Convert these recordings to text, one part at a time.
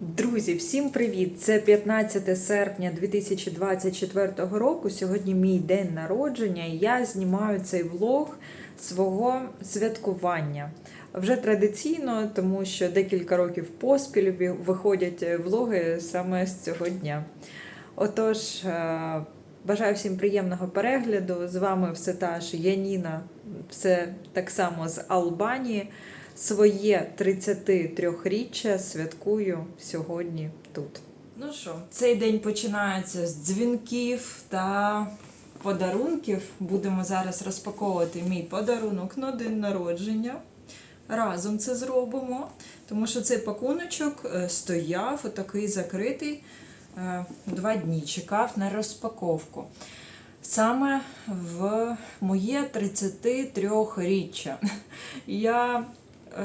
Друзі, всім привіт! Це 15 серпня 2024 року. Сьогодні мій день народження, і я знімаю цей влог свого святкування. Вже традиційно, тому що декілька років поспіль виходять влоги саме з цього дня. Отож, е, бажаю всім приємного перегляду. З вами все та ж Яніна, все так само з Албанії. Своє 33-річчя святкую сьогодні тут. Ну що, цей день починається з дзвінків та подарунків. Будемо зараз розпаковувати мій подарунок на день народження. Разом це зробимо, тому що цей пакуночок е, стояв отакий закритий е, два дні, чекав на розпаковку. Саме в моє 33-річчя. Я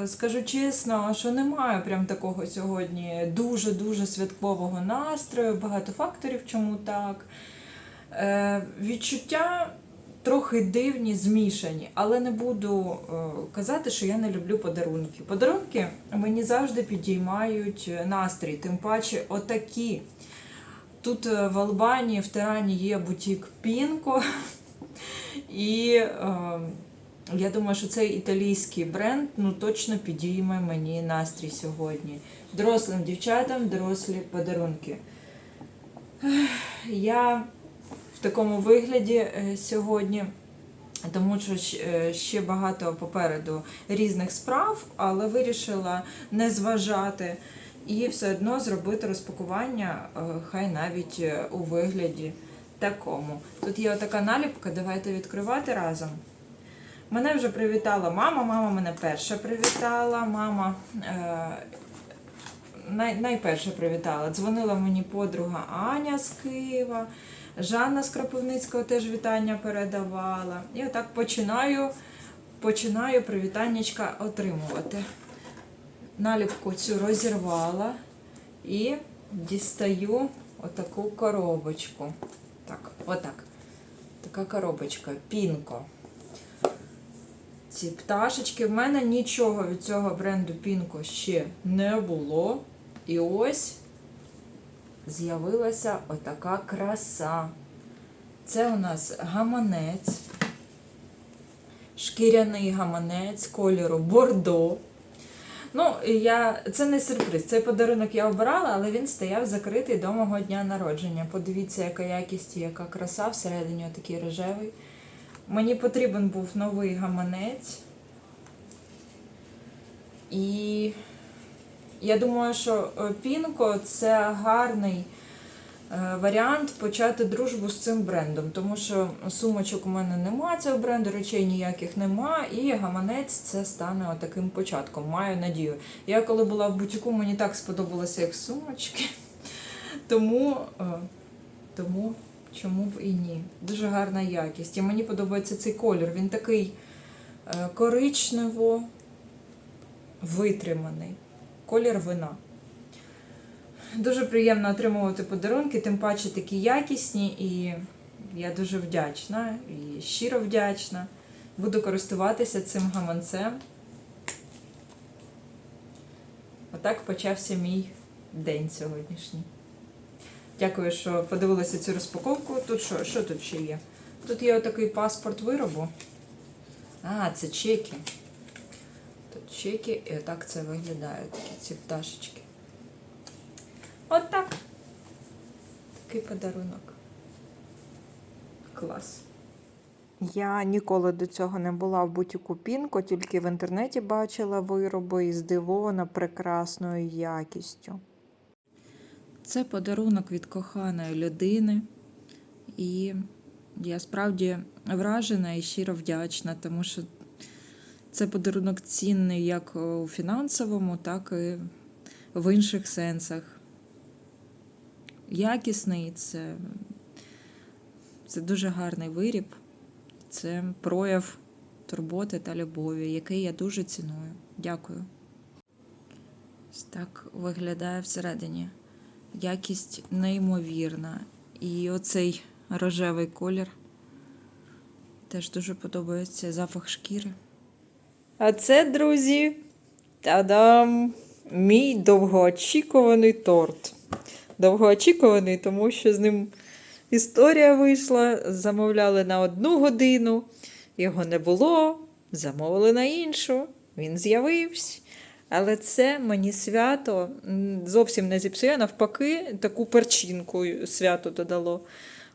скажу чесно, що не маю прям такого сьогодні дуже-дуже святкового настрою, багато факторів, чому так. Е, відчуття трохи дивні, змішані, але не буду е, казати, що я не люблю подарунки. Подарунки мені завжди підіймають настрій, тим паче отакі. Тут е, в Албанії, в Тирані є бутік Пінко. І е, я думаю, що цей італійський бренд ну, точно підійме мені настрій сьогодні. Дорослим дівчатам дорослі подарунки. Я в такому вигляді е, сьогодні, тому що е, ще багато попереду різних справ, але вирішила не зважати і все одно зробити розпакування, е, хай навіть у вигляді такому. Тут є отака наліпка, давайте відкривати разом. Мене вже привітала мама, мама мене перша привітала, мама е, най, найперше привітала. Дзвонила мені подруга Аня з Києва, Жанна з Кропивницького теж вітання передавала. І отак починаю, починаю привітаннячка отримувати. Наліпку цю розірвала і дістаю отаку коробочку. Так, отак. Така коробочка, пінко. Ці пташечки. В мене нічого від цього бренду Пінко ще не було. І ось з'явилася отака краса. Це у нас гаманець, шкіряний гаманець кольору бордо. Ну, я... це не сюрприз. Цей подарунок я обирала, але він стояв закритий до мого дня народження. Подивіться, яка якість яка краса всередині такий рожевий. Мені потрібен був новий гаманець. І я думаю, що е, Пінко це гарний е, варіант почати дружбу з цим брендом, тому що сумочок у мене нема цього бренду, речей ніяких нема, і гаманець це стане таким початком. Маю надію. Я коли була в бутіку, мені так сподобалося, як сумочки. Тому, е, тому чому б і ні? Дуже гарна якість. І мені подобається цей колір. Він такий е, коричнево витриманий. Колір вина. Дуже приємно отримувати подарунки, тим паче такі якісні, і я дуже вдячна і щиро вдячна. Буду користуватися цим гаманцем. Отак почався мій день сьогоднішній. Дякую, що подивилися цю розпаковку. Тут що, що тут ще є? Тут є отакий паспорт виробу. А, це чеки. Тут чеки, і отак це виглядає, такі ці пташечки. От так. Такий подарунок. Клас. Я ніколи до цього не була в бутіку Пінко, тільки в інтернеті бачила вироби і здивована прекрасною якістю. Це подарунок від коханої людини, і я справді вражена і щиро вдячна, тому що це подарунок цінний як у фінансовому, так і в інших сенсах. Якісний, це, це дуже гарний виріб, це прояв турботи та любові, який я дуже ціную. Дякую. Так виглядає всередині. Якість неймовірна. І оцей рожевий колір теж дуже подобається запах шкіри. А це, друзі, та-дам! мій довгоочікуваний торт. Довгоочікуваний, тому що з ним історія вийшла. Замовляли на одну годину, його не було, замовили на іншу, він з'явився. Але це мені свято зовсім не зіпсує, навпаки, таку перчинку свято додало.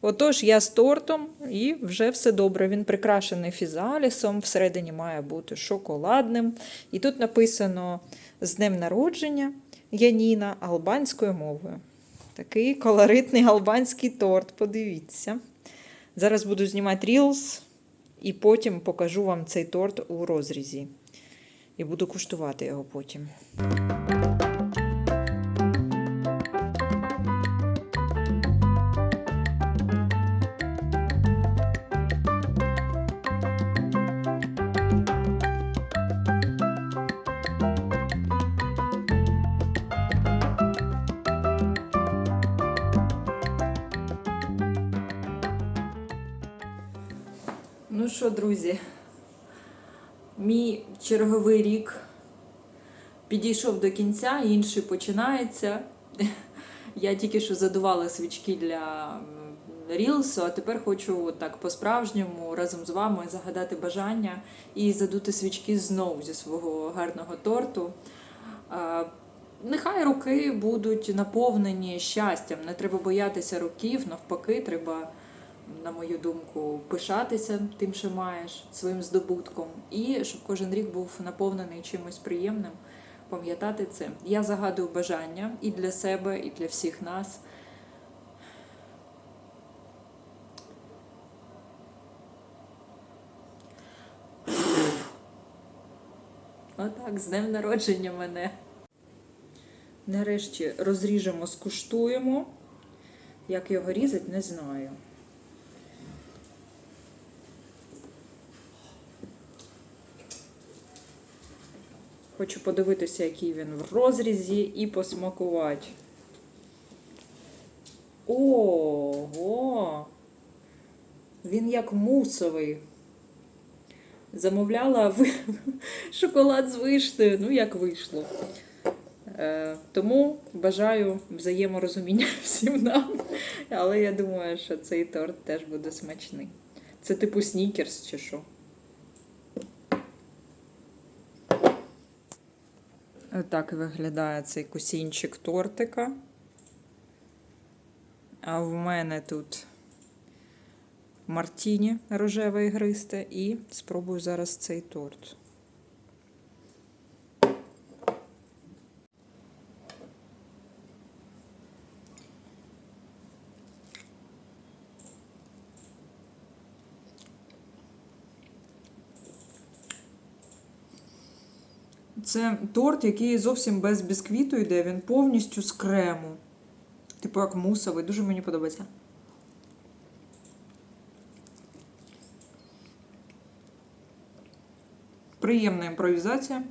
Отож, я з тортом і вже все добре. Він прикрашений фізалісом, всередині має бути шоколадним. І тут написано з днем народження Яніна албанською мовою. Такий колоритний албанський торт, подивіться. Зараз буду знімати рілс і потім покажу вам цей торт у розрізі. І буду куштувати його потім. Ну що, друзі, мій черговий рік підійшов до кінця, інший починається. Я тільки що задувала свічки для рілсу, а тепер хочу так по-справжньому разом з вами загадати бажання і задути свічки знову зі свого гарного торту. Нехай руки будуть наповнені щастям. Не треба боятися років, навпаки, треба, на мою думку, пишатися тим, що маєш, своїм здобутком, і щоб кожен рік був наповнений чимось приємним. Пам'ятати це. Я загадую бажання і для себе, і для всіх нас. Отак, з днем народження мене. Нарешті розріжемо, скуштуємо. Як його різати, не знаю. Хочу подивитися, який він в розрізі, і посмакувати. Ого! Він як мусовий. Замовляла шоколад з вишнею, ну як вийшло. Е, тому бажаю взаєморозуміння всім нам. Але я думаю, що цей торт теж буде смачний. Це типу снікерс чи що. Отак виглядає цей кусінчик тортика. А в мене тут мартіні рожеве ігристе і спробую зараз цей торт. Це торт, який зовсім без бісквіту йде, він повністю з крему. Типу як мусовий, дуже мені подобається. Приємна імпровізація.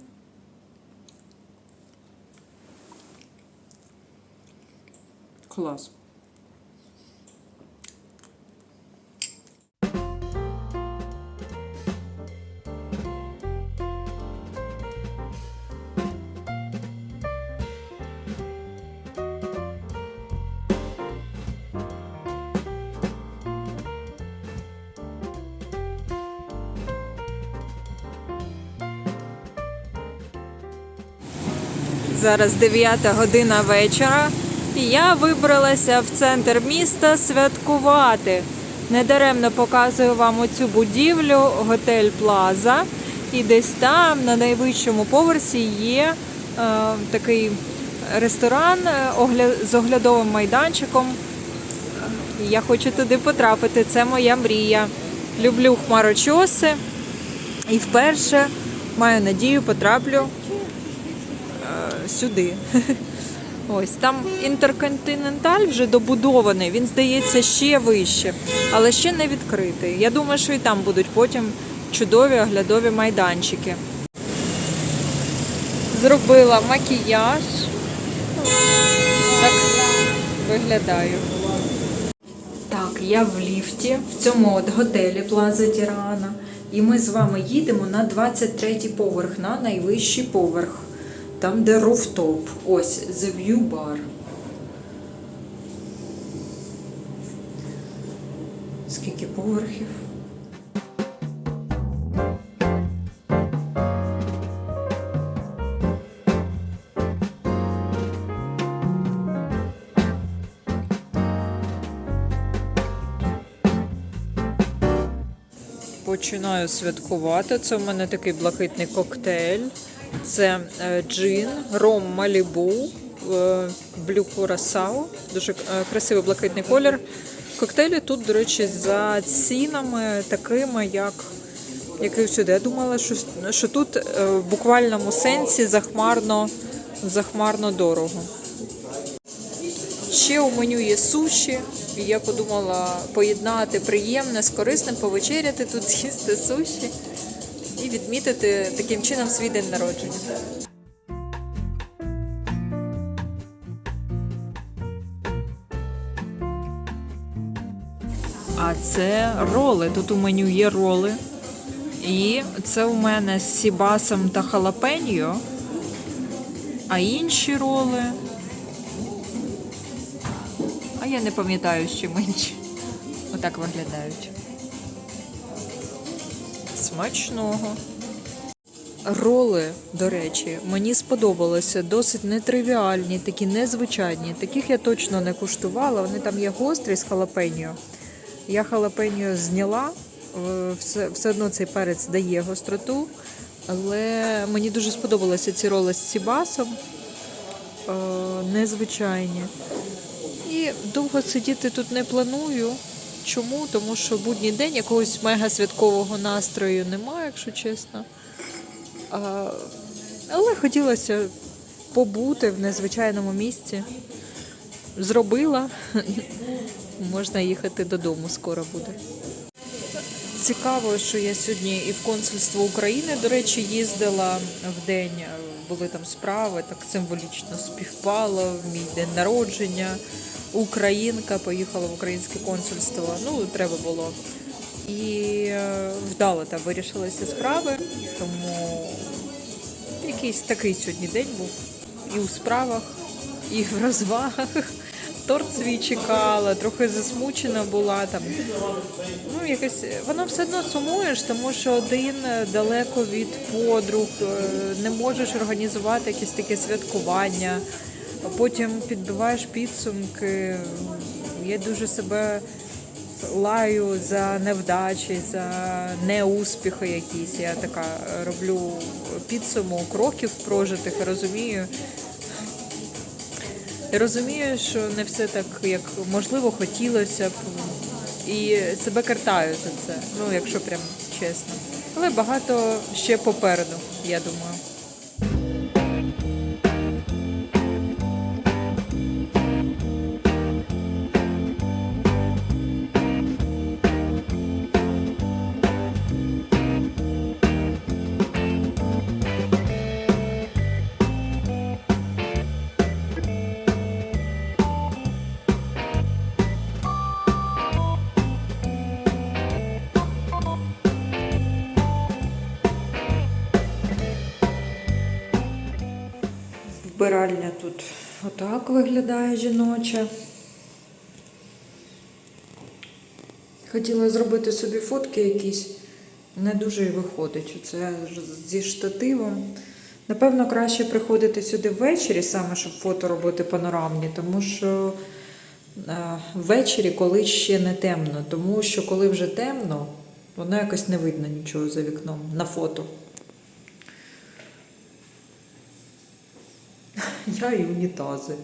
Клас. Зараз 9 година вечора, і я вибралася в центр міста святкувати. Недаремно показую вам оцю будівлю, готель Плаза. І десь там, на найвищому поверсі, є е, такий ресторан е, з оглядовим майданчиком. Я хочу туди потрапити. Це моя мрія. Люблю хмарочоси. І вперше маю надію потраплю сюди. Ось там інтерконтиненталь вже добудований, він здається ще вище, але ще не відкритий. Я думаю, що і там будуть потім чудові оглядові майданчики. Зробила макіяж. Так виглядаю. Так, я в ліфті в цьому от готелі Плаза Тірана. І ми з вами їдемо на 23 поверх, на найвищий поверх. Там, де руфтоп. Ось The View Bar. Скільки поверхів? Починаю святкувати. Це у мене такий блакитний коктейль. Це е, джин, ром Малібу, е, блю Курасао. Дуже е, красивий блакитний колір. Коктейлі тут, до речі, за цінами такими, як, як і всюди. Я думала, що, що тут в буквальному сенсі захмарно, захмарно дорого. Ще у меню є суші. І я подумала поєднати приємне з корисним, повечеряти тут, з'їсти суші і відмітити таким чином свій день народження. А це роли. Тут у меню є роли. І це у мене з сібасом та халапеньо. А інші роли а я не пам'ятаю, що інші. Отак виглядають. Смачного. Роли, до речі, мені сподобалося досить нетривіальні, такі незвичайні. Таких я точно не куштувала. Вони там є гострі з халапеньо. Я халапеньо зняла, е, все, все одно цей перець дає гостроту. Але мені дуже сподобалися ці роли з сібасом. Е, Незвичайні. І довго сидіти тут не планую. Чому? Тому що будній день якогось мега святкового настрою немає, якщо чесно. А, але хотілося побути в незвичайному місці. Зробила. Можна їхати додому, скоро буде. Цікаво, що я сьогодні і в консульство України, до речі, їздила в день, були там справи, так символічно співпало в мій день народження. Українка поїхала в українське консульство. Ну, треба було. І е, вдало там вирішилися справи, тому якийсь такий сьогодні день був. І у справах, і в розвагах. Торт свій чекала, трохи засмучена була там. Ну, якось воно все одно сумуєш, тому що один далеко від подруг, е, не можеш організувати якесь таке святкування. А потім підбиваєш підсумки. Я дуже себе лаю за невдачі, за неуспіхи якісь. Я така роблю підсумок років прожитих, розумію. Розумію, що не все так, як можливо, хотілося б. І себе картаю за це, ну якщо прям чесно. Але багато ще попереду, я думаю. Вбиральня тут отак виглядає жіноча. Хотіла зробити собі фотки якісь, не дуже і виходить. Це зі штативом. Напевно, краще приходити сюди ввечері, саме щоб фото робити панорамні, тому що е, ввечері, коли ще не темно, тому що коли вже темно, воно якось не видно нічого за вікном на фото. Я і унітази.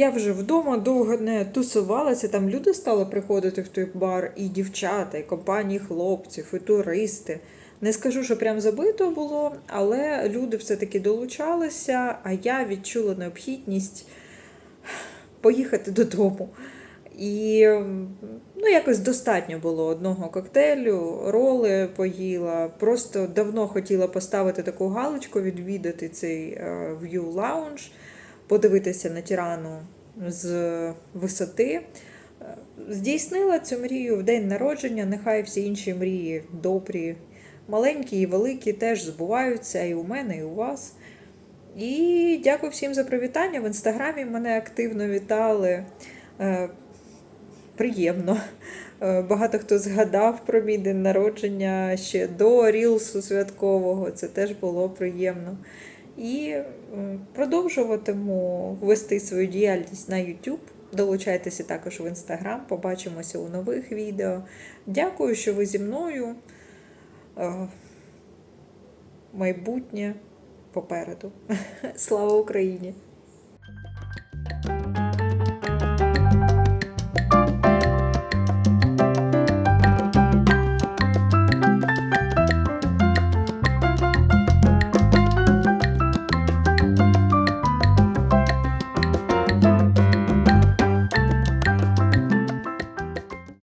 Я вже вдома довго не тусувалася. Там люди стали приходити в той бар, і дівчата, і компанії хлопців, і туристи. Не скажу, що прям забито було, але люди все-таки долучалися, а я відчула необхідність поїхати додому. І ну, якось достатньо було одного коктейлю, роли поїла. Просто давно хотіла поставити таку галочку, відвідати цей е, View Lounge, подивитися на тирану з висоти. Е, Здійснила цю мрію в день народження. Нехай всі інші мрії добрі, маленькі і великі теж збуваються і у мене, і у вас. І дякую всім за привітання. В інстаграмі мене активно вітали. Е, Приємно. Е, Багато хто згадав про мій день народження ще до рілсу святкового. Це теж було приємно. І продовжуватиму вести свою діяльність на YouTube. Долучайтеся також в Instagram. Побачимося у нових відео. Дякую, що ви зі мною. Е, Майбутнє попереду. Слава Україні!